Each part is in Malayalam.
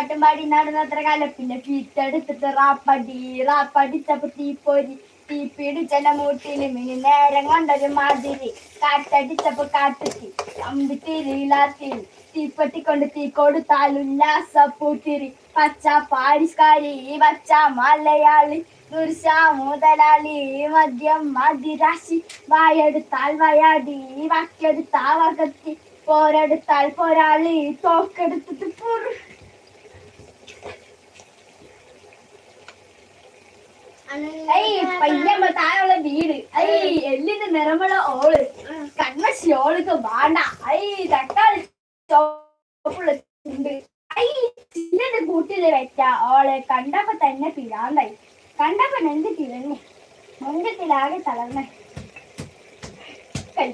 പാട്ടും പാടി നടന്നത്ര കാലം. പിന്നെ ഫീറ്റെടുത്തിട്ട് റാപ്പടി റാപ്പടിച്ചപ്പോ തീപ്പൊരി തീ പിടിച്ചല മൂട്ടിന് മിനി നേരം കൊണ്ടൊരു മാതിരി. കാറ്റടിച്ചപ്പോ കാട്ടിത്തി അമ്പി തിരിയിലാത്തി തീപ്പെട്ടിക്കൊണ്ട് തീ കൊടുത്താലുല്ലാസ പൂത്തിരി. പച്ച പാരിഷ്കാരി പച്ച മലയാളി ദുർശ മുതലാളി മദ്യം മതിരാശി വായെടുത്താൽ വയാടി വാക്കെടുത്താൽ വകത്തി പോരെടുത്താൽ പോരാളി തോക്കെടുത്തിട്ട് പുറ പയ്യമ്മ താഴെയുള്ള വീട്. ഐ എല്ലിന്റെ നിറമുള്ള ഓൾ. കൺമശി ഓൾക്ക് വേണ്ട. ഐ തക്കാളി ചോപ്പുള്ള ഉണ്ട് ഐ ചില്ലിന്റെ കൂട്ടിൽ വെച്ച ഓളെ കണ്ടപ്പോ തന്നെ പിരാന്തായി കണ്ടപ്പോ നെഞ്ച് തിളങ്ങി. മുണ്ടത്തിലാകെ തളർന്നേ.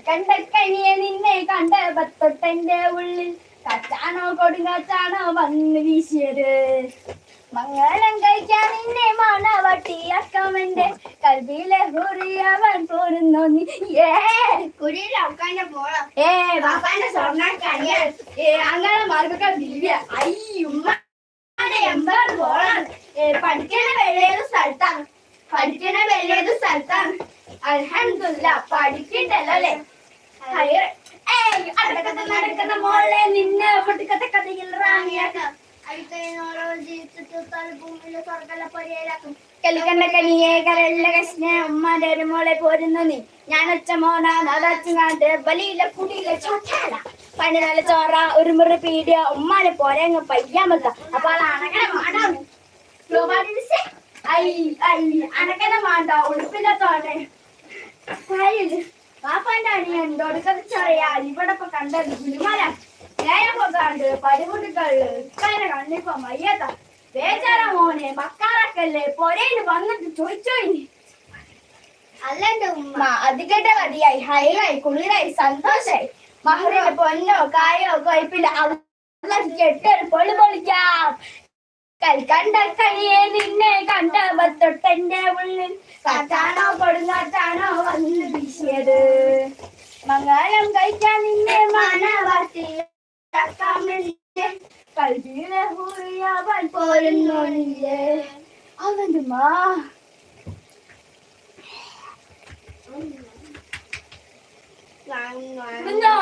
കണ്ട കനിയെ നിന്നെ കണ്ട തൊട്ടെന്റെ ഉള്ളിൽ കച്ചാണോ കൊടുങ്കാച്ചാണോ വന്ന് വീശിയത്? മംഗളം കഴിക്കാൻ നിന്നെ മണവട്ടിയാക്കാമെന്റെ കൽവിലെ ഹുറിയവൻ പോരുന്നു നീ. ഏ കുടിയിൽ അവക്കാന്റെ പോണം ഏ ബാപ്പാന്റെ സ്വർണ ഏ അങ്ങനെ മാർഗക്കൾ ദിവ്യ ഐ ഉമ്മ. എമ്പാട് പോണം. ഏ പഠിക്കണ വെള്ളേത് സ്ഥലത്താണ്. പഠിക്കണ വെള്ളേത് സ്ഥലത്താണ്. അലഹമില്ല പഠിക്കണ്ടല്ലോ അല്ലേ ഏയ് അടക്കത്തെ നടക്കുന്ന മോളെ നിന്നെ പൊട്ടിക്കത്തെ കഥയിൽ റാങ്ങിയാക്കാം കലിക്കണ്ട കനിയെ കരല്ല കഷ്ണ ഉമ്മാന്റെ ഒരു മോളെ പോരുന്നു നീ ഞാൻ ഒച്ച മോന അതച്ചുങ്ങാണ്ട് ബലിയിലെ കുടിയിലെ ചോട്ടാല പണ്ട് നല്ല ചോറ ഒരു മുറി പീടിയ ഉമ്മാനെ പോലെ അങ്ങ് വെക്ക അപ്പൊ ഐ ഐ അണക്കനെ മാണ്ട ഉടുപ്പില്ലാത്തോടെ പാപ്പാന്റെ അണിയുണ്ട് ഒടുക്കത്തെ ചൊറയാ ഇപ്പൊ കണ്ടത് ഗുരുമല. നേരപ്പോ കണ്ട് പടിമുടികളിൽ ഇക്കാനെ കണ്ടിപ്പോ മയ്യത്ത മോനെ മക്കാറക്കല്ലേ? പൊരയിൽ വന്നിട്ട് ചോദിച്ചോയി അല്ലെന്റെ ഉമ്മ. അധികട്ട മതിയായി. ഹൈറായി കുളിരായി സന്തോഷായി. മഹറിന് പൊന്നോ കായോ കൊയ്പ്പില്ല കെട്ടൊരു പൊളി പൊളിക്കാം. കൽക്കണ്ട കയ്യെ നിന്നെ കണ്ട തൊട്ടെന്റെ ഉള്ളിൽ. കാറ്റാണോ കൊടുങ്കാറ്റാണോ വന്ന് വീശിയത്? മംഗളം കഴിക്കാൻ നിന്നെ മാനവാട്ടി കൽവിയിലെ ഹുറിയവൻ പോരുന്നു നിന്നെ അവന്റെ മാ? കുഞ്ഞോ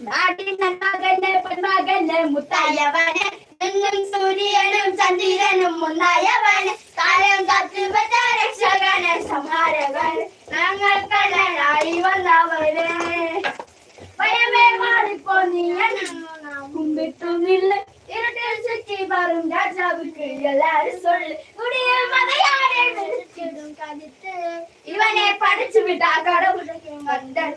നാടിനകലെ പെണ്ണകലെ മുത്തായവനെ എന്നും സൂര്യനും ചന്ദ്രനും മുന്നായവാന് കാലം കാത്തു വെച്ച രക്ഷകനെ സംഹാരകനെ ഞങ്ങൾ കള്ളനായി വന്നവരെ ഭയമേ മാറിപ്പോ നീ കുമ്പിട്ടു നില്ല ഇരുട്ടിൽ ചുറ്റി വരും രാജാവുക്ക് എല്ലാരും സൊല്ല് കുടിയിൽ മതയാരെ വിളിച്ചിടും കരുത്ത് ഇവനെ പഠിച്ചു വിട്ട കടവുടക്കും വണ്ടർ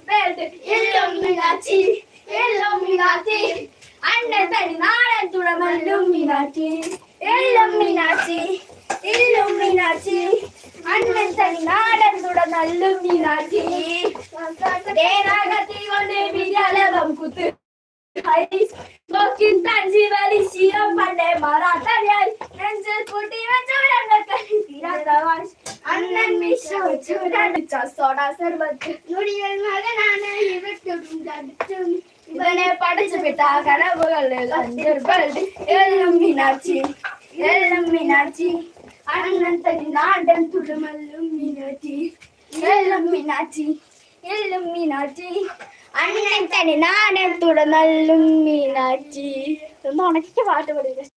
எல்லம்மி நாச்சி அண்ணன் தனி நாடன் துணமன் லும்மி நாச்சி எல்லம்மி நாச்சி இல்லும்மி நாச்சி அண்ணன் தனி நாடன் துணமன் லும்மி நாச்சி தேனாக தீவனே விதியலவம் குத்து. நோக்கின் தஞ்சி வலி சீரம் பண்ணே மராத்தவியாய். நெஞ்சில் கூட்டி வச்சவரங்க கனி பிராத்தவாய் அண்ணன் மிஷோ சூடாடிச்சா சோடா சர்வத்து. நுடியல் மகனான இவர்த்தும் தடுத்தும். ഇവനെ പഠിച്ചു വിട്ട കനവുകളിൽ എല്ലാം മീനാച്ചി എല്ലാം മീനാച്ചി അണ്ണൻ നാടൻ തുടുമല്ലും മീനാച്ചി എല്ലാം മീനാച്ചി എല്ലാം മീനാച്ചി അണ്ണൻ തനി നാടൻ തുടമല്ലും മീനാച്ചി ഒന്ന് ഉണക്കിക്ക് പാട്ട് പഠിക്കുക